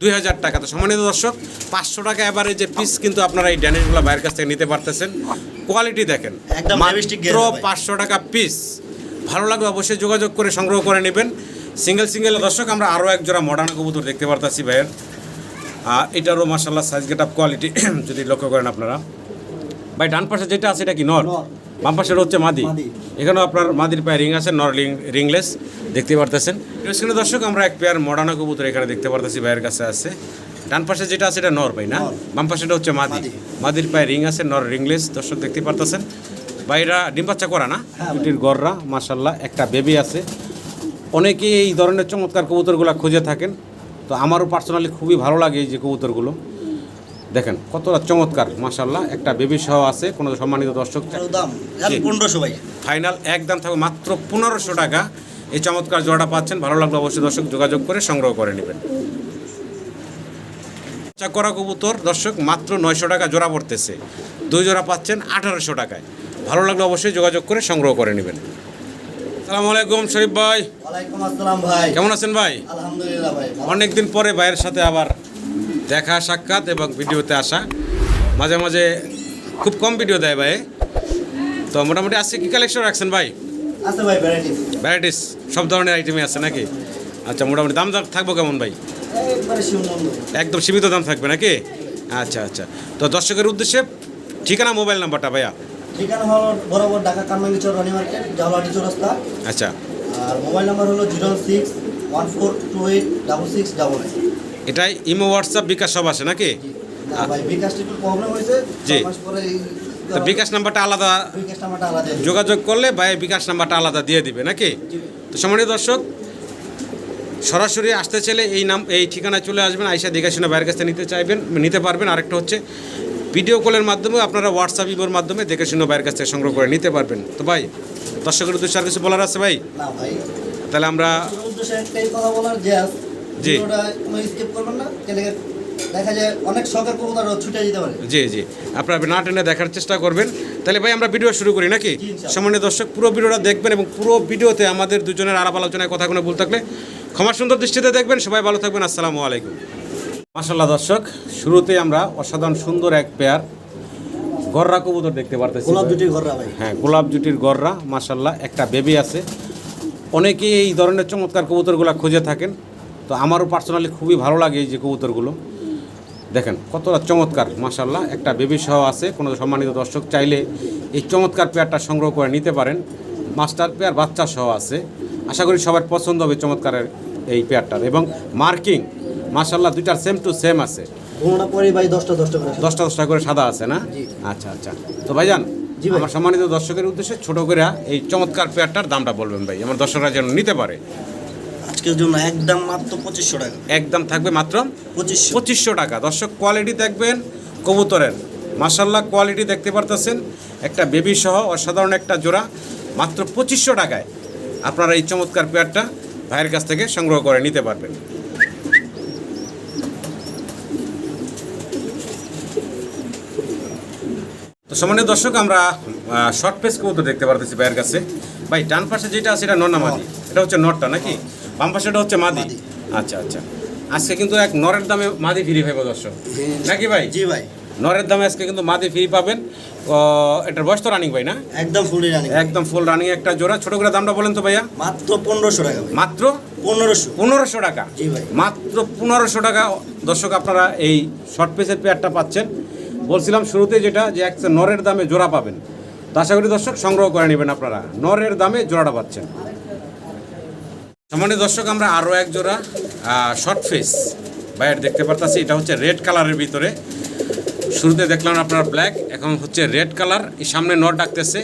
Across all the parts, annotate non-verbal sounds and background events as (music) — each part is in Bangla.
দুই হাজার টাকা। তো সম্মানিত দর্শক পাঁচশো টাকা এবারে যে পিস কিন্তু আপনারা এই ড্যানিশগুলো বাইরের কাছ থেকে নিতে পারতেছেন। কোয়ালিটি দেখেন মাত্র পাঁচশো টাকা পিস ভালো লাগবে অবশ্যই যোগাযোগ করে সংগ্রহ করে নেবেন। সিঙ্গেল সিঙ্গেল দর্শক আমরা আরও এক জোড়া মডার্ন কবুতর দেখতে পারতাছি ভাইয়ের। আর এটারও মাসাল্লাহ সাইজ গেট আপ কোয়ালিটি যদি লক্ষ্য করেন আপনারা। ভাই ডান পাশে যেটা আছে এটা কি নর। বাম পাশের হচ্ছে মাদি। এখানেও আপনার মাদির পায়ে রিং আছে নর রিংলেস দেখতে পারতেছেন। স্ক্রিনে দর্শক আমরা এক পেয়ার মডার্ন কবুতর এখানে দেখতে পারতেছি ভাইয়ের কাছে আছে। ডান পাশে যেটা আছে এটা নর ভাই না। বাম পাশেটা হচ্ছে মাদি। মাদি। মাদির পায়ে রিং আছে নর রিংলেস দর্শক দেখতে পারতেছেন। ভাইরা ডিম বাচ্চা করা না? হ্যাঁ। দুটির গররা মাসাল্লাহ একটা বেবি আছে। অনেকেই এই ধরনের চমৎকার কবুতরগুলো খুঁজে থাকেন। তো আমারও পার্সোনালি খুবই ভালো লাগে এই যে কবুতরগুলো। দেখেন কতটা চমৎকার মাসাল্লাহ একটা বেবি সহ আছে কোনো সম্মানিত দর্শক পনেরোশো ভাই। ফাইনাল একদম থাকবে মাত্র পনেরোশো টাকা। এই চমৎকার জোড়াটা পাচ্ছেন ভালো লাগলে অবশ্যই দর্শক যোগাযোগ করে সংগ্রহ করে নেবেন। বাচ্চা করা কবুতর দর্শক মাত্র নয়শো টাকা জোড়া পড়তেছে। দুই জোড়া পাচ্ছেন আঠারোশো টাকায়। ভালো লাগলে অবশ্যই যোগাযোগ করে সংগ্রহ করে নেবেন। সালামু আলাইকুম শরীফ ভাই। আসসালাম ভাই। কেমন আছেন ভাই? আলহামদুলিল্লাহ ভাই ভালো। অনেক দিন পরে ভাইয়ের সাথে আবার দেখা সাক্ষাৎ এবং ভিডিওতে আসা। মাঝে মাঝে খুব কম ভিডিও দেয় ভাই। তো মোটামুটি আজকে কী কালেকশন রাখছেন ভাই? আছে ভাই ভ্যারাইটিস ভ্যারাইটিস সব ধরনের আইটেমই আছে নাকি? আচ্ছা মোটামুটি দাম দাম থাকব কেমন ভাই? একদম সীমিত দাম থাকবে নাকি? আচ্ছা আচ্ছা। তো দর্শকের উদ্দেশ্যে ঠিকানা মোবাইল নাম্বারটা ভাইয়া? ঠিকানা হলো বরাবর ঢাকা রানী মার্কেট চৌরাস্তা। আচ্ছা। আর মোবাইল নাম্বার হলো zero six one four two eight double six double eight এটাই ইমো হোয়াটসঅ্যাপ বিকাশ সব আছে নাকি? জি। তো বিকাশ নাম্বারটা আলাদা। যোগাযোগ করলে ভাই বিকাশ নাম্বারটা আলাদা দিয়ে দিবে নাকি? তো সম্মানিত দর্শক সরাসরি আসতে চাইলে এই নাম এই ঠিকানায় চলে আসবেন আইসা দেখে শুনে বাইরের কাছে নিতে চাইবেন নিতে পারবেন। আরেকটা হচ্ছে ভিডিও কলের মাধ্যমে আপনারা হোয়াটসঅ্যাপ ইমোর মাধ্যমে দেখে শুনে বাইরের কাছ থেকে সংগ্রহ করে নিতে পারবেন। তো ভাই দর্শকের উদ্দেশ্যে আর কিছু বলার আছে ভাই? তাহলে আমরা জি। কোনো স্কিপ করবেন না দেখা যায় অনেক শখের কবুতর ছুটে যেতে পারে। জি জি। আপনারা না টেনে দেখার চেষ্টা করবেন। তাহলে ভাই আমরা ভিডিও শুরু করি নাকি? সম্মানীয় দর্শক পুরো ভিডিওটা দেখবেন এবং পুরো ভিডিওতে আমাদের দুজনের আলাপ আলোচনায় কথা কোনো ভুল থাকলে ক্ষমা সুন্দর দৃষ্টিতে দেখবেন। সবাই ভালো থাকবেন আসসালামু আলাইকুম। মাসাল্লাহ দর্শক শুরুতে আমরা অসাধারণ সুন্দর এক পেয়ার গররা কবুতর দেখতে পারতেছি গোলাপ ঘররা ভাই। হ্যাঁ গোলাপ জুটির গররা মাসাল্লাহ একটা বেবি আছে। অনেকেই এই ধরনের চমৎকার কবুতরগুলো খুঁজে থাকেন। তো আমারও পার্সোনালি খুবই ভালো লাগে এই যে কবুতরগুলো। দেখেন কতটা চমৎকার মাসাল্লাহ একটা বেবি সহ আছে কোনো সম্মানিত দর্শক চাইলে এই চমৎকার পেয়ারটা সংগ্রহ করে নিতে পারেন। মাস্টার পেয়ার বাচ্চা সহ আছে। আশা করি সবার পছন্দ হবে চমৎকারের এই পেয়ারটার এবং মার্কিং মাসাল্লাহ দুইটার সেম টু সেম আছে। দশটা দশটা করে সাদা। আছে না? আচ্ছা আচ্ছা। তো ভাইজান ভাই। আমার সম্মানিত দর্শকের উদ্দেশ্যে ছোট করে এই চমৎকার পেয়ারটার দামটা বলবেন ভাই। আমার দর্শকরা যেন নিতে পারে। আজকের জন্য একদম মাত্র পঁচিশশো টাকা। একদম থাকবে মাত্র পঁচিশশো। পঁচিশশো টাকা। দর্শক কোয়ালিটি দেখবেন কবুতরের। মাসাল্লাহ কোয়ালিটি দেখতে পারতেছেন। একটা বেবি সহ অসাধারণ একটা জোড়া মাত্র পঁচিশশো টাকায়। আপনারা এই চমৎকার পেয়ারটা ভাইয়ের কাছ থেকে সংগ্রহ করে নিতে পারবেন। তো সামান্য দর্শক আমরা শর্ট পেস কবুতর দেখতে পারতেছি ভাইয়ের কাছে। ভাই ডান পাশে যেটা আছে এটা নর না মাদি? এটা হচ্ছে নরটা নাকি? বাম পাশেটা হচ্ছে মাদি। আচ্ছা আচ্ছা। আজকে কিন্তু এক নরের দামে মাদি ফ্রি পাইব দর্শক। নাকি ভাই? জি ভাই। নরের দামে আজকে কিন্তু মাদি ফ্রি পাবেন। এটার বয়স তো রানিং ভাই না? একদম ফুল রানিং একদম ফুল রানিং একটা জোড়া। ছোট করে দামটা বলেন তো ভাইয়া। মাত্র পনেরোশো টাকা মাত্র? পনেরোশো। পনেরোশো টাকা। জি ভাই। মাত্র পনেরোশো টাকা। দর্শক আপনারা এই শর্ট পেসের পেয়ারটা পাচ্ছেন। বলছিলাম শুরুতে যেটা যে একটা নরের দামে জোড়া পাবেন। তো আশা করি দর্শক সংগ্রহ করে নেবেন আপনারা। নরের দামে জোড়াটা পাচ্ছেন। সামান্য দর্শক আমরা আরও এক জোড়া শর্ট ফেস বাইরে দেখতে পারতাছি। এটা হচ্ছে রেড কালারের ভিতরে। শুরুতে দেখলাম আপনার ব্ল্যাক এখন হচ্ছে রেড কালার এই সামনে নর ডাকতেছে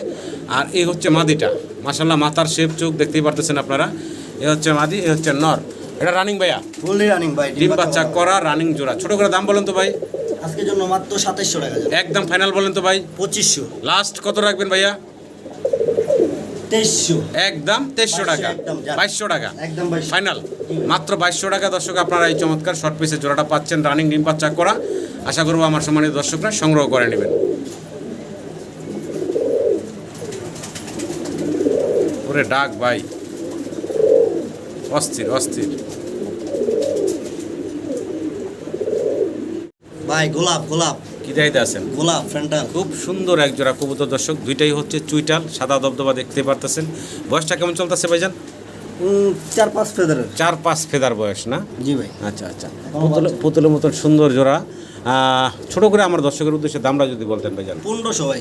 আর এই হচ্ছে মাদিটা। মাসাল্লাহ মাথার শেপ চোখ দেখতেই পারতেছেন আপনারা। এ হচ্ছে মাদি এ হচ্ছে নর এটা রানিং ভাইয়া? ফুলি রানিং ভাই ডিম বাচ্চা করা রানিং জোড়া। ছোট করে দাম বলেন তো ভাই। আজকের জন্য মাত্র সাতাইশশো টাকা একদম ফাইনাল বলেন তো ভাই। পঁচিশশো। লাস্ট কত রাখবেন ভাইয়া? তেইশশো। একদম তেইশশো টাকা। বাইশশো টাকা। একদম ফাইনাল মাত্র বাইশশো টাকা দর্শক আপনারা এই চমৎকার শর্ট পিসের জোড়াটা পাচ্ছেন। রানিং ডিম বাচ্চা করা আশা করব আমার সম্মানিত দর্শকরা সংগ্রহ করে নেবেন। ওরে ডাক ভাই। অস্থির অস্থির। ভাই গোলাপ গোলাপ। কি চাহিদা আছেন গোলাপ ফ্যান্টাল খুব সুন্দর এক জোড়া কবুতর দর্শক। দুইটাই হচ্ছে চুইটাল সাদা দবদবা দেখতে পারতেছেন। বয়সটা কেমন চলতেছে ভাইজান? চার পাঁচ ফেদার চার পাঁচ ফেদার বয়স না? জি ভাই। আচ্ছা আচ্ছা। পুতুল পুতুলের মতন সুন্দর জোড়া। ছোট করে আমার দর্শকের উদ্দেশ্যে দামটা যদি বলতেন ভাইজান। পনেরোশো ভাই।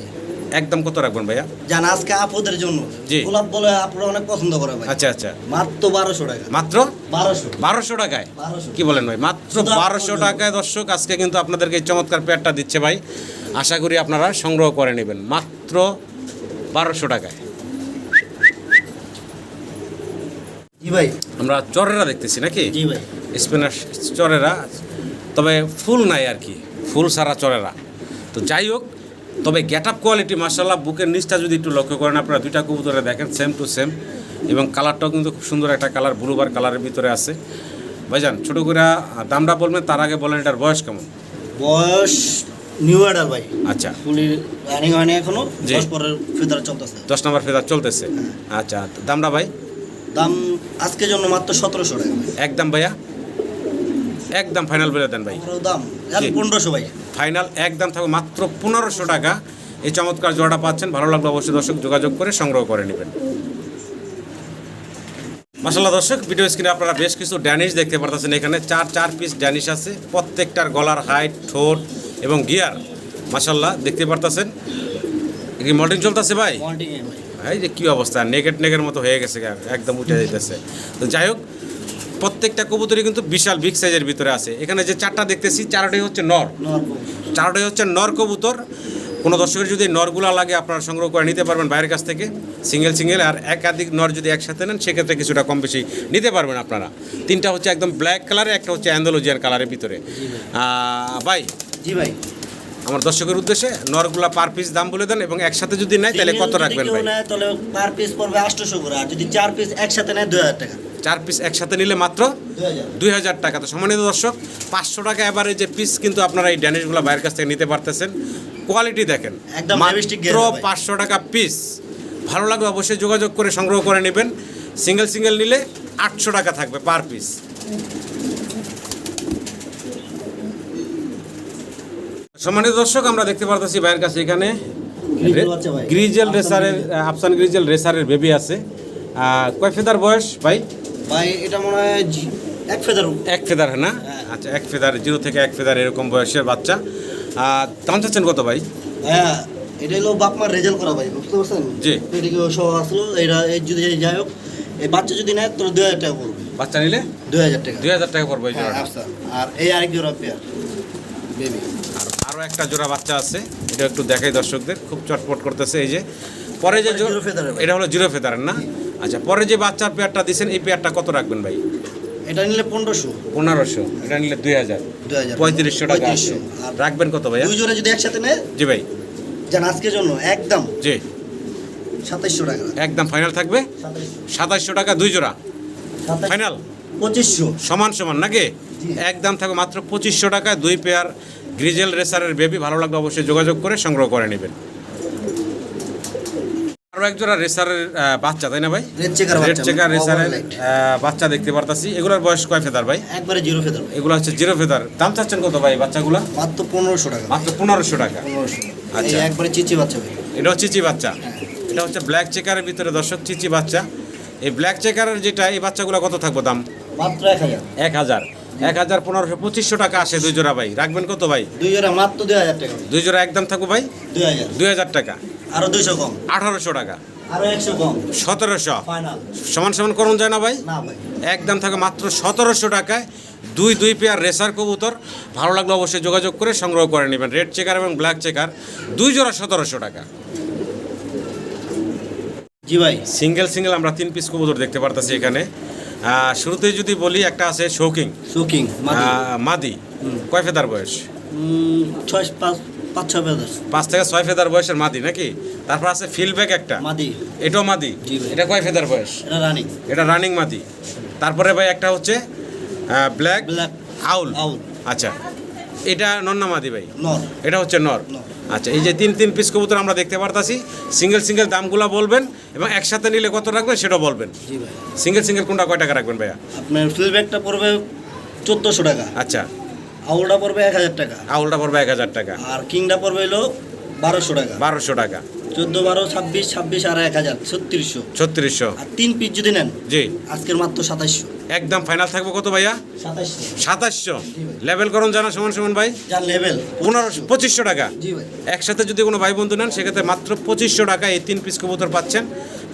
একদম কত রাখবেন ভাইয়া? জান আজকে আপুদের জন্য। জি। গোলাপ বলে আপুরা অনেক পছন্দ করে ভাই। আচ্ছা আচ্ছা। মাত্র বারোশো টাকা। মাত্র? বারোশো। বারোশো টাকায়? কি বলেন ভাই? মাত্র বারোশো। টাকায় দর্শক আজকে কিন্তু আপনাদেরকে এই চমৎকার পেয়ারটা দিচ্ছে ভাই। আশা করি আপনারা সংগ্রহ করে নেবেন। মাত্র বারোশো টাকায়। জি ভাই। আমরা চরেরা দেখতেছি নাকি? জি ভাই। স্পিনার চরেরা। তবে ফুল নাই আর কি। ফুল সারা চরেরা। তো যাই হোক তবে গেট আপ কোয়ালিটি মার্শাল্লাহ বুকের নিচটা যদি একটু লক্ষ্য করেন আপনারা দুইটা কবুতরে দেখেন সেম টু সেম এবং কালারটাও কিন্তু খুব সুন্দর একটা কালার ব্লুবার কালারের ভিতরে আছে। ভাইজান ছোটো করে দামটা বলবেন তার আগে বলেন এটার বয়স কেমন? বয়স নিউ অর্ডার ভাই। আচ্ছা। ফুলি রানিং হয়নি এখনও জি। দশ পরের ফেদার চলতেছে। দশ নম্বর ফেদার চলতেছে। আচ্ছা দামটা ভাই? দাম আজকের জন্য মাত্র সতেরোশো টাকা। একদম ভাইয়া। একদম ফাইনাল বলে দেন ভাই। দাম পনেরোশো ভাই। ফাইনাল একদম থাকবে মাত্র পনেরোশো টাকা। এই চমৎকার জোড়াটা পাচ্ছেন ভালো লাগল অবশ্যই দর্শক যোগাযোগ করে সংগ্রহ করে নেবেন। মাসাল্লাহ দর্শক ভিডিও স্ক্রিনে আপনারা বেশ কিছু ড্যানিশ দেখতে পারতেছেন এখানে। চার চার পিস ড্যানিশ আছে। প্রত্যেকটার গলার হাইট ঠোঁট এবং গিয়ার মাসাল্লাহ দেখতে পারতেছেন। কি মল্টিং চলতেছে ভাই? ভাই। এই যে কী অবস্থা নেগেট নেগের মতো হয়ে গেছে একদম উঠে যাইতেছে। তো যাই হোক প্রত্যেকটা কবুতরই কিন্তু বিশাল বিগ সাইজের ভিতরে আছে। এখানে যে চারটা দেখতেছি চারটাই হচ্ছে নর। চারটাই হচ্ছে নর কবুতর। কোনো দর্শকের যদি নরগুলা লাগে আপনারা সংগ্রহ করে নিতে পারবেন বাইরের কাছ থেকে। সিঙ্গেল সিঙ্গেল আর একাধিক নর যদি একসাথে নেন সেক্ষেত্রে কিছুটা কম বেশি নিতে পারবেন আপনারা। তিনটা হচ্ছে একদম ব্ল্যাক কালারে একটা হচ্ছে অ্যান্ডোলজিয়ান কালারের ভিতরে। ভাই? জি ভাই। আমার দর্শকের উদ্দেশ্যে নরগুলা পার পিস দাম বলে দেন এবং একসাথে যদি নেয় তাহলে কত রাখবেন ভাই? তাহলে পার পিস পড়বে আটশোশো করে। আর যদি চার পিস একসাথে নেয় দুই হাজার টাকা। চার পিস একসাথে নিলে মাত্র দুই হাজার। টাকা। তো সম্মানিত দর্শক পাঁচশো টাকা এবারে যে পিস কিন্তু আপনারা এই ড্যানিশগুলো বাইরের কাছ থেকে নিতে পারতেছেন। কোয়ালিটি দেখেন। মাত্র পাঁচশো টাকা পিস ভালো লাগবে অবশ্যই যোগাযোগ করে সংগ্রহ করে নেবেন। সিঙ্গেল সিঙ্গেল নিলে আটশো টাকা থাকবে পার পিস সম্মানিত দর্শক আমরা দেখতে পারতেছি ভাইয়ের কাছে এখানে গ্রিজেল রেসারের। আফসান গ্রিজেল রেসারের বেবি আছে। কয় ফেদার বয়স ভাই? ভাই এটা মনে হয় এক ফেদার এক ফেদার না? হ্যাঁ। আচ্ছা এক ফেদার জিরো থেকে এক ফেদার এরকম বয়সের বাচ্চা। দাম চাচ্ছেন কত ভাই? হ্যাঁ এটা হলো বাপ মার রেজাল্ট করা ভাই বুঝতে পারছেন? জি। এদিকে সহ আসলো এটা এই যদি যাই হোক এই বাচ্চা যদি নেয় তাহলে দুই হাজার টাকা পড়বে। বাচ্চা নিলে? দুই হাজার টাকা। দুই হাজার টাকা পড়বে হ্যাঁ আচ্ছা। আর এই আরেক জোড়া পেয়ার বেবি আরও একটা জোড়া বাচ্চা আছে। এটা একটু দেখাই দর্শকদের খুব চটপট করতেছে এই যে। পরে যে ভাই। এটা হলো জিরো ফেদারের না? আচ্ছা পরে যে বাচ্চার পেয়ারটা দিচ্ছেন এই পেয়ারটা কত রাখবেন ভাই? এটা নিলে পনেরোশো। পনেরোশো এটা নিলে দুই হাজার। পঁয়ত্রিশশো টাকা রাখবেন কত ভাইয়া? দুই জোড়া যদি একসাথে নেয়? জি ভাই। যান আজকের জন্য একদম। জি। সাতাইশশো টাকা। একদম ফাইনাল থাকবে? সাতাইশশো। টাকা দুই জোড়া? ফাইনাল? পঁচিশশো। সমান সমান নাকি। একদম থাকবে মাত্র পঁচিশশো টাকায় দুই পেয়ার গ্রিজেল রেসারের বেবি ভালো লাগলে অবশ্যই যোগাযোগ করে সংগ্রহ করে নেবেন। আরও একজোড়া রেসারের বাচ্চা তাই না ভাই? রেড চেকার রেসারের বাচ্চা দেখতে পারতাছি। এগুলোর বয়স কয় ফেদার ভাই? একবারে জিরো ফেদার। এগুলো হচ্ছে জিরো ফেদার। দাম চাচ্ছেন কত ভাই বাচ্চাগুলো? মাত্র পনেরোশো টাকা। মাত্র পনেরোশো টাকা। আচ্ছা। একবারে চিচি বাচ্চা ভাই। এটা হচ্ছে চিচি বাচ্চা। এটা হচ্ছে ব্ল্যাক চেকারের ভিতরে দর্শক চিচি বাচ্চা। এই ব্ল্যাক চেকারের যেটা এই বাচ্চাগুলো কত থাকব দাম? মাত্র এক হাজার। এক হাজার। এক হাজার পনেরোশো পঁচিশশো টাকা আসে দুই জোড়া ভাই। রাখবেন কত ভাই? দুই জোড়া মাত্র দুই হাজার টাকা। দুই জোড়া একদম থাকব ভাই? দুই হাজার। দুই হাজার টাকা। আরও দুইশো কম। আঠারোশো টাকা। সতেরোশো। সমান সমান করুন যায় না ভাই? একদম থাকে মাত্র সতেরোশো টাকায় দুই দুই পেয়ার রেসার কবুতর। ভালো লাগলে অবশ্যই যোগাযোগ করে সংগ্রহ করে নেবেন। রেড চেকার এবং ব্ল্যাক চেকার দুই জোড়া সতেরোশো টাকা। জি ভাই। সিঙ্গেল সিঙ্গেল আমরা তিন পিস কবুতর দেখতে পারতেছি এখানে। আহ, শুরুতেই যদি বলি একটা আছে শৌকিং সুকিং মাদি। কয় ফেদার বয়স? ছয় পাঁচ পাঁচ ছয় পাঁচ থেকে ছয় ফেদার বয়সের মাদি নাকি? তারপর আছে ফিলব্যাক একটা। মাদি। এটাও মাদি? এটা কয় ফেদার বয়স? এটা রানিং। এটা রানিং মাদি। তারপরে ভাই একটা হচ্ছে ব্ল্যাক ব্ল্যাক আউল। আউল। আচ্ছা। এটা নন্না মাদি ভাই? নর। এটা হচ্ছে নর। নর। আচ্ছা এই যে তিন তিন পিস কবুতর আমরা দেখতে পারতাছি সিঙ্গেল সিঙ্গেল দামগুলো বলবেন এবং একসাথে নিলে কত রাখবেন সেটা বলবেন। জি ভাই। সিঙ্গেল সিঙ্গেল কোনটা কয় টাকা রাখবেন ভাইয়া? আপনার ফিল ব্যাগটা পড়বে চোদ্দোশো টাকা। আচ্ছা। আউলটা পড়বে এক হাজার টাকা। আউলটা পড়বে এক হাজার টাকা। আর কিংটা পড়বে হলো বারোশো টাকা। বারোশো টাকা। চোদ্দ বারো ছাব্বিশ ছাব্বিশ আর এক হাজার ছত্রিশশো। ছত্রিশশো। আর তিন পিস যদি নেন জি। আজকের মাত্র সাতাইশশো। একদম ফাইনাল থাকবে কত ভাইয়া? সাতাশশো। লেভেল করুন জানা সমান সমান ভাই। লেভেল পনেরোশো পঁচিশশো টাকা। একসাথে যদি কোনো ভাই বন্ধু নেন সেক্ষেত্রে মাত্র পঁচিশশো টাকা এই তিন পিস কবুতর পাচ্ছেন।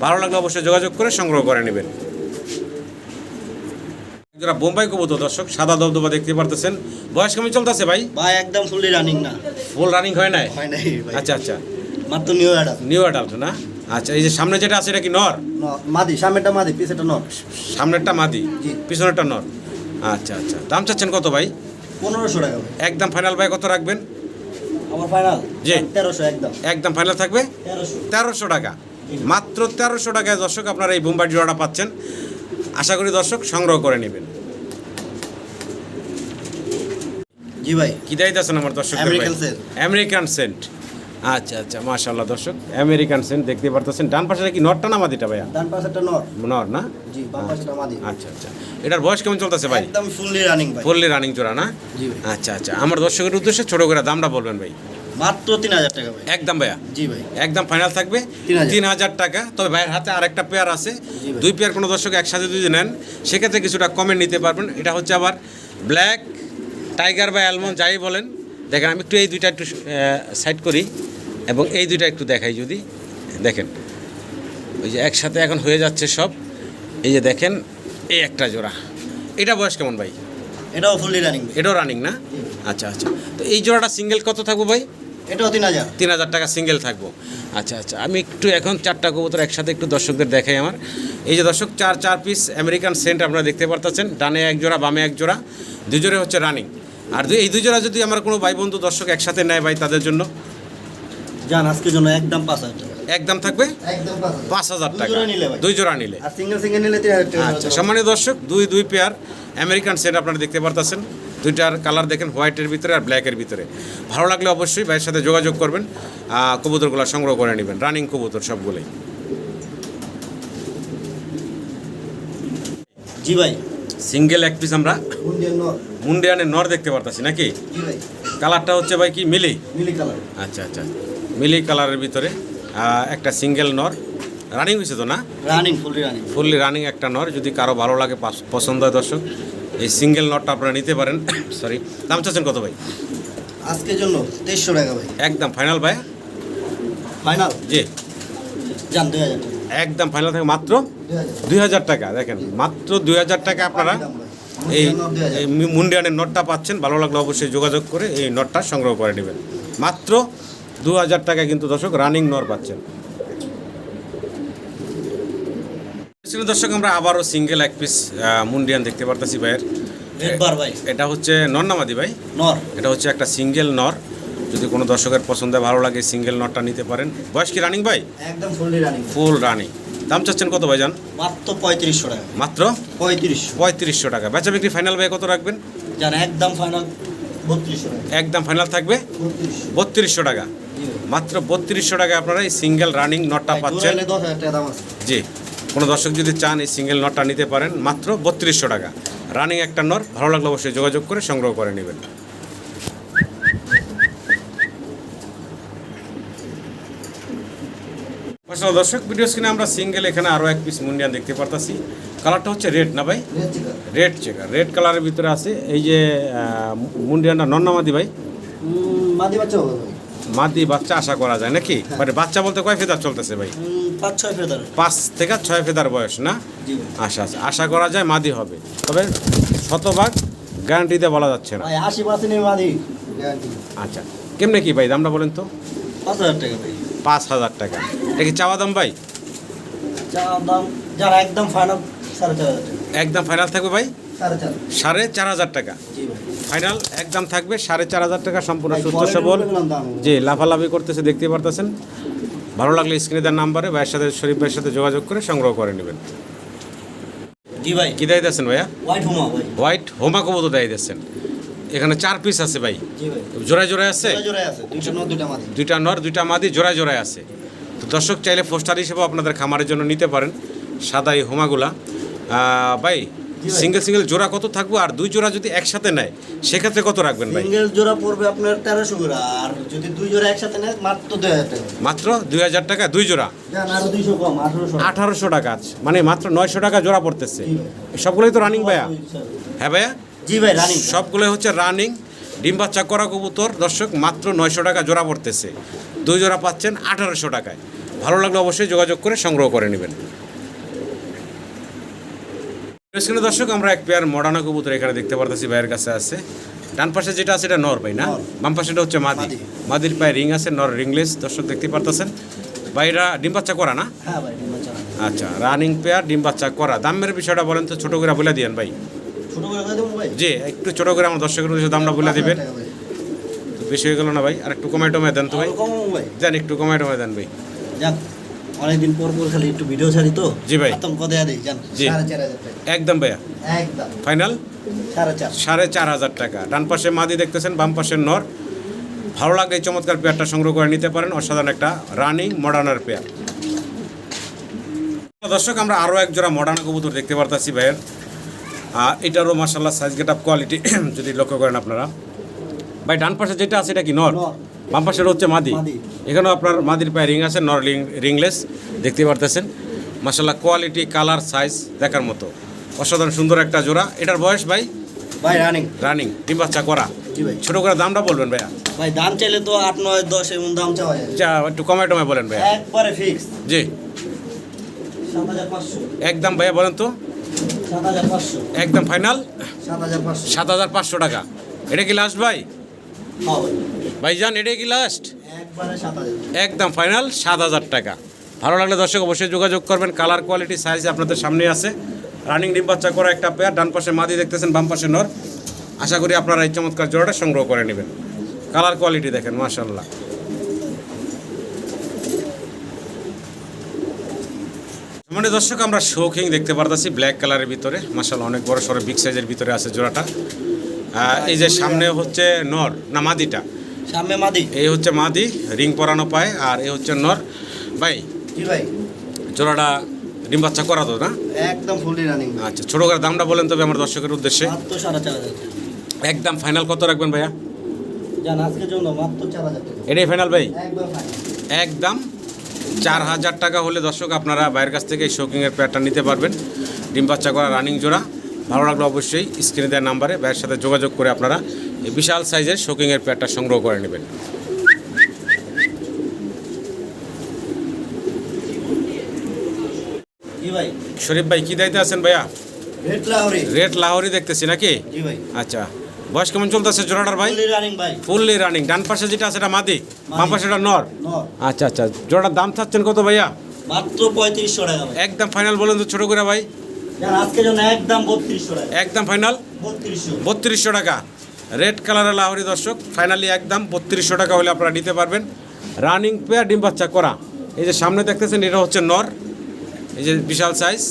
ভালো লাগলে অবশ্যই যোগাযোগ করে সংগ্রহ করে নেবেন। যারা বোম্বাই কবুতর দর্শক সাদা দবদবা দেখতে পারতেছেন। বয়স কেমন চলতেছে ভাই? ভাই একদম ফুললি রানিং না। ফুল রানিং হয় নাই? হয় নাই আচ্ছা আচ্ছা। মাত্র নিউ অ্যাডাল নিউ অ্যাডাল্ট না? আচ্ছা এই যে সামনে যেটা আছে এটা কি নর? মাদি সামনেটা মাদি পিছেটা নর। সামনেরটা মাদি। পিছনেরটা নর। আচ্ছা আচ্ছা। দাম চাচ্ছেন কত ভাই? পনেরোশো টাকা একদম ফাইনাল ভাই কত রাখবেন? আমার ফাইনাল। জি। তেরোশো একদম। একদম ফাইনাল থাকবে? তেরোশো। টাকা। মাত্র তেরোশো টাকায় দর্শক আপনারা এই বোম্বাই জোড়াটা পাচ্ছেন। আশা করি দর্শক সংগ্রহ করে নেবেন। জি ভাই। কি দিতেছেন আমার দর্শক। আমেরিকান সেন্ট আচ্ছা আচ্ছা মাশাল্লাহ দর্শক আমেরিকান সেন্ট দেখতে পারতেছেন। ডান পাশে কি নরটা না মাদিটা ভাইয়া? ডান পাশেটা নর। নর না? জি বাম পাশেটা মাদি। আচ্ছা আচ্ছা। এটার বয়স কেমন চলতেছে ভাই? একদম ফুললি রানিং ভাই। ফুললি রানিং জোড়া না? জি আচ্ছা আচ্ছা। আমার দর্শকের উদ্দেশ্যে ছোট করে দামটা বলবেন ভাই। মাত্র তিন হাজার টাকা ভাই। একদম ভাইয়া? জি ভাই। একদম ফাইনাল থাকবে? 3000 তিন হাজার টাকা। তবে ভাইয়ের হাতে আরেকটা পেয়ার আছে। দুই পেয়ার কোনো দর্শক একসাথে যদি নেন সেক্ষেত্রে কিছুটা কমে নিতে পারবেন। এটা হচ্ছে আবার ব্ল্যাক টাইগার বা অ্যালমন্ড যাই বলেন। দেখেন আমি একটু এই দুইটা একটু সাইড করি এবং এই দুইটা একটু দেখাই যদি। দেখেন ওই যে একসাথে এখন হয়ে যাচ্ছে সব। এই যে দেখেন এই একটা জোড়া। এটা বয়স কেমন ভাই? এটাও ফুললি রানিং এটাও রানিং না? আচ্ছা আচ্ছা। তো এই জোড়াটা সিঙ্গেল কত থাকব ভাই? এটাও তিন হাজার। তিন হাজার টাকা সিঙ্গেল থাকব। আচ্ছা আচ্ছা। আমি একটু এখন চারটা কবুতর একসাথে একটু দর্শকদের দেখাই আমার। এই যে দর্শক চার চার পিস আমেরিকান সেন্ট আপনারা দেখতে পারতেছেন। ডানে এক জোড়া বামে এক জোড়া। দুই জোড়ে হচ্ছে রানিং আর দুই- এই দুই জোড়া যদি আমার কোনো ভাই বন্ধু দর্শক একসাথে নেয় ভাই তাদের জন্য? যান আজকের জন্য একদম পাঁচ হাজার একদম থাকবে? একদম পাঁচ হাজার। টাকা। জোড়া নিলে ভাই। দুই জোড়া নিলে। আর সিঙ্গেল সিঙ্গেল নিলে আচ্ছা সম্মানীয় দর্শক দুই দুই পেয়ার আমেরিকান সেট আপনারা দেখতে পারতেছেন। দুইটার কালার দেখেন হোয়াইটের ভিতরে আর ব্ল্যাকের ভিতরে। ভালো লাগলে অবশ্যই ভাইয়ের সাথে যোগাযোগ করবেন। কবুতরগুলো সংগ্রহ করে নেবেন। রানিং কবুতর সবগুলোই। জি ভাই। সিঙ্গেল এক পিস আমরা মুন্ডিয়ানের নর দেখতে পারতাছি নাকি? কালারটা হচ্ছে ভাই কি মিলি? মিলি কালার। আচ্ছা আচ্ছা। মিলি কালারের ভিতরে একটা সিঙ্গেল নর। রানিং হয়েছে তো না? Running fully running fully running একটা নর যদি কারও ভালো লাগে পছন্দ হয় দর্শক এই সিঙ্গেল নটটা আপনারা নিতে পারেন। (coughs) সরি দাম চাচ্ছেন কত ভাই? আজকের জন্য তেইশশো টাকা ভাই। একদম ফাইনাল ভাই? ফাইনাল জি। যান দুই হাজার একদম ফাইনাল থাকে মাত্র দুই হাজার টাকা। দেখেন মাত্র দুই হাজার টাকা আপনারা এই নর মুন্ডিয়ানের নটটা পাচ্ছেন। ভালো লাগলে অবশ্যই যোগাযোগ করে এই নটটা সংগ্রহ করে নেবেন। মাত্র দু হাজার টাকা কিন্তু দর্শক রানিং নর পাচ্ছেন। ছিল দর্শক আমরা আবারও সিঙ্গেল এক পিস মুন্ডিয়ান দেখতে পারতেছি ভাইয়ের। এটা হচ্ছে নন্নামাদি ভাই? নর। এটা হচ্ছে একটা সিঙ্গেল নর। যদি কোনো দর্শকের পছন্দে ভালো লাগে সিঙ্গেল নটটা নিতে পারেন। বয়স কি রানিং ভাই? একদম ফুললি রানিং ফুল রানিং দাম চাচ্ছেন কত ভাই জান? মাত্র পঁয়ত্রিশশো টাকা। মাত্র? পঁয়ত্রিশশো। পঁয়ত্রিশশো টাকা। বেচা বিক্রি ফাইনাল ভাই কত রাখবেন? যান একদম ফাইনাল বত্রিশশো একদম ফাইনাল থাকবে? বত্রিশশো। টাকা। মাত্র বত্রিশশো টাকা আপনারা এই সিঙ্গেল রানিং নটটা পাচ্ছেন। জি। কোনো দর্শক যদি চান এই সিঙ্গেল নটটা নিতে পারেন মাত্র বত্রিশশো টাকা। রানিং একটা নর ভালো লাগলে অবশ্যই যোগাযোগ করে সংগ্রহ করে নেবেন। আসলে দর্শক ভিডিও স্ক্রিনে আমরা সিঙ্গেল এখানে আরও এক পিস মুন্ডিয়ান দেখতে পারতাছি। কালারটা হচ্ছে রেড না ভাই? রেড চেকার রেড কালারের ভিতরে আছে এই যে মুন্ডিয়ানটা নন্নামাদি ভাই? মাদি বাচ্চা ভাই মাদি বাচ্চা আশা করা যায় নাকি? মানে বাচ্চা বলতে কয় ফেদার চলতেছে ভাই? পাঁচ ছয় ফেদার। পাঁচ থেকে ছয় ফেদার বয়স না? আশা আছে আশা করা যায় মাদি হবে। তবে শতভাগ গ্যারান্টি দিয়ে বলা যাচ্ছে না। ভাই আশি পার্সেন্ট মাদি। আচ্ছা। কেমনে কি ভাই দামটা বলেন তো? পাঁচ হাজার টাকা ভাই। পাঁচ হাজার টাকা। এটা কি চাওয়া দাম ভাই? চা দাম যারা একদম ফাইনাল সাড়ে চার একদম ফাইনাল থাকবে ভাই? সাড়ে চার। হাজার টাকা। ফাইনাল একদম থাকবে সাড়ে চার হাজার টাকা সম্পূর্ণ সুস্থ সবল। যে লাফালাফি করতেছে দেখতে পারতেছেন। ভালো লাগলে স্ক্রিনে দেওয়ার নাম্বারে ভাইয়ের সাথে শরীফ ভাইয়ের সাথে যোগাযোগ করে সংগ্রহ করে নেবেন। জি ভাই। কি দেয় দিচ্ছেন ভাইয়া? হোয়াইট হুমা হোয়াইট হোমা কবুতর দেয় দিচ্ছেন এখানে চার পিস আছে ভাই। জোড়ায় জোড়ায় আছে? দুইটা নর দুইটা মাদি। জোড়ায় জোড়ায় আছে। তো দর্শক চাইলে পোস্টার হিসেবেও আপনাদের খামারের জন্য নিতে পারেন। সাদা এই হোমাগুলা ভাই। সিঙ্গেল সিঙ্গেল জোড়া কত থাকবে? আর দুই জোড়া যদি একসাথে নেয় সেক্ষেত্রে কত রাখবেন ভাই? সিঙ্গেল জোড়া পড়বে আপনার তেরোশো করে। আর যদি দুই জোড়া একসাথে নেয় মাত্র দুই হাজার টাকা। মাত্র দুই হাজার টাকা দুই জোড়া? আঠারোশো। টাকা আছে। মানে মাত্র নয়শো টাকা জোড়া পড়তেছে। সবগুলোই তো রানিং ভাইয়া? হ্যাঁ ভাইয়া? জি ভাই রানিং সবগুলো হচ্ছে রানিং ডিম বাচ্চা করা কবুতর। দর্শক মাত্র নয়শো টাকা জোড়া পড়তেছে। দুই জোড়া পাচ্ছেন আঠারোশো টাকায়। ভালো লাগলে অবশ্যই যোগাযোগ করে সংগ্রহ করে নেবেন। স্ক্রিনে দর্শক আমরা এক পেয়ার মডার্না কবুতর এখানে দেখতে পারতেছি ভাইয়ের কাছে আছে। ডান পাশে যেটা আছে এটা নর ভাই না। বাম পাশেটা হচ্ছে মাদি। মাদি। মাদির পায়ে রিং আছে নর রিংলেস দর্শক দেখতে পারতেছেন? ভাইরা ডিম বাচ্চা করা না? হ্যাঁ। আচ্ছা রানিং পেয়ার ডিম বাচ্চা করা। দামের বিষয়টা বলেন তো ছোট করে বলে দিয়েন ভাই। জি একটু ছোট করে আমার দর্শকের উদ্দেশ্যে দামটা বলে দিবেন। তো বেশি হয়ে গেল না ভাই আর একটু কমাই টমাই দেন তো ভাই। দেন একটু কমাই টমাই দেন ভাই। যাক অনেকদিন পর পর খালি একটু ভিডিও ছাড়ি তো? জি ভাই। আতঙ্ক দেয়া দিই জান জি। একদম ভাইয়া। একদম। ফাইনাল সাড়ে চার। হাজার টাকা। ডান পাশে মাদি দেখতেছেন বাম পাশে নর। ভালো লাগলে এই চমৎকার পেয়ারটা সংগ্রহ করে নিতে পারেন অসাধারণ একটা রানিং মডার্নার পেয়ার। দর্শক আমরা আরও এক জোড়া মডার্ন কবুতর দেখতে পারতাছি ভাইয়ের। এটারও মার্শাল্লাহ সাইজ গেট আপ কোয়ালিটি যদি লক্ষ্য করেন আপনারা। ভাই ডান পাশে যেটা আছে এটা কি নর। বাম পাশের হচ্ছে মাদি। এখানেও আপনার মাদির পায়ে রিং আছে নর রিং রিংলেস দেখতে পারতেছেন। মার্শাল্লাহ কোয়ালিটি কালার সাইজ দেখার মতো। অসাধারণ সুন্দর একটা জোড়া। এটার বয়স ভাই? ভাই রানিং রানিং ডিম বাচ্চা করা। ছোট করে দামটা বলবেন ভাইয়া? ভাই দাম চাইলে তো আট নয় দশ এমন দাম চাওয়া যায়। যা একটু কমায় টমায় বলেন ভাইয়া। একবারে ফিক্স জি। একদম ভাইয়া বলেন তো। একদম ফাইনাল? সাত হাজার পাঁচশো। টাকা। এটা কি লাস্ট ভাই? ভাই ভাইজান এটা কি লাস্ট একদম ফাইনাল সাত হাজার টাকা। ভালো লাগলে দর্শক অবশ্যই যোগাযোগ করবেন। কালার কোয়ালিটি সাইজ আপনাদের সামনে আছে। রানিং ডিম বাচ্চা করা একটা পেয়ার ডান পাশে মাদি দেখতেছেন বাম পাশে নর। আশা করি আপনারা এই চমৎকার জোড়াটা সংগ্রহ করে নেবেন। কালার কোয়ালিটি দেখেন মাশাল্লাহ মানে দর্শক আমরা শৌখিং দেখতে পারতেছি ব্ল্যাক কালারের ভিতরে। মাশাল্লাহ অনেক বড় সড়ো বিগ সাইজের ভিতরে আছে জোড়াটা। এই যে সামনে হচ্ছে নর না মাদিটা? সামনে মাদি। এই হচ্ছে মাদি রিং পরানো পায় আর এই হচ্ছে নর। ভাই ভাই? জোড়াটা ডিম বাচ্চা করা তো না? একদম ফুলি রানিং আচ্ছা ছোটো করে দামটা বলেন তবে আমার দর্শকের উদ্দেশ্যে। একদম ফাইনাল কত রাখবেন ভাইয়া? জান আজকের জন্য মাত্র চার হাজার টাকা। এটাই ফাইনাল ভাই? একদম একদম চার হাজার টাকা হলে দর্শক আপনারা বাইরের কাছ থেকে এই শোকিংয়ের প্যাডটা নিতে পারবেন। ডিম বাচ্চা করা রানিং জোড়া। ভালো লাগলে অবশ্যই স্ক্রিনে দেওয়ার নাম্বারে ভাইয়ের সাথে যোগাযোগ করে আপনারা এই বিশাল সাইজের শোকিংয়ের প্যাডটা সংগ্রহ করে নেবেন। শরীফ ভাই কী দায়িত্বে আছেন ভাইয়া? রেড লাহোরি। দেখতেছি নাকি? আচ্ছা। বয়স কেমন চলতেছে জোড়াটার ভাই? ফুললি রানিং ডান পাশে যেটা আছে এটা মাদি? বাম পাশে এটা নর? নর। আচ্ছা আচ্ছা জোড়াটার দাম চাচ্ছেন কত ভাইয়া? মাত্র পঁয়ত্রিশশো টাকা একদম ফাইনাল বলুন তো ছোট করে ভাই। একদম বত্রিশশো টাকা। একদম ফাইনাল বত্রিশশো। টাকা। রেড কালারের লাহোরি দর্শক ফাইনালি একদম বত্রিশশো টাকা হলে আপনারা নিতে পারবেন। রানিং পেয়ার ডিম বাচ্চা করা। এই যে সামনে দেখতেছেন এটা হচ্ছে নর। এই যে বিশাল সাইজ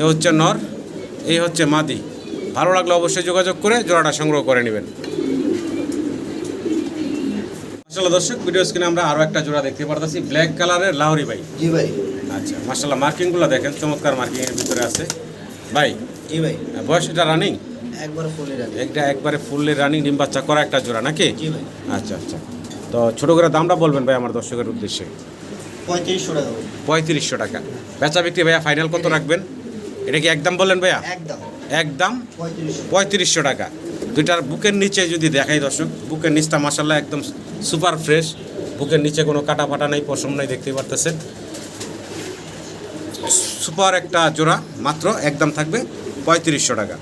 এ হচ্ছে নর এই হচ্ছে মাদি। ভালো লাগলে অবশ্যই যোগাযোগ করে জোড়াটা সংগ্রহ করে নেবেন। আসলে দর্শক ভিডিও স্ক্রিনে আমরা আরও একটা জোড়া দেখতে পারতেছি ব্ল্যাক কালারের লাহোরি ভাই। জি ভাই। আচ্ছা মার্শাল্লাহ মার্কিংগুলো দেখেন চমৎকার মার্কিংয়ের ভিতরে আছে। ভাই জি ভাই। বয়স এটা রানিং একবার ফুলি রানিং একটা একবারে ফুললি রানিং ডিম বাচ্চা করা একটা জোড়া নাকি? জি ভাই। আচ্ছা আচ্ছা। তো ছোটো করে দামটা বলবেন ভাই আমার দর্শকের উদ্দেশ্যে। পঁয়ত্রিশশো টাকা। পঁয়ত্রিশশো টাকা। বেচা বিক্রি ভাইয়া ফাইনাল কত রাখবেন? এটা কি একদম বললেন ভাইয়া? একদম। একদম পঁয়ত্রিশশো টাকা। দুইটার বুকের নিচে যদি দেখাই দর্শক, বুকের নিচটা মাসাল্লাহ একদম সুপার ফ্রেশ। বুকের নিচে কোনো কাটা ফাটা নেই, পশম নেই, দেখতেই পারতেছেন। সুপার একটা জোড়া, মাত্র একদম থাকবে পঁয়ত্রিশশো টাকা।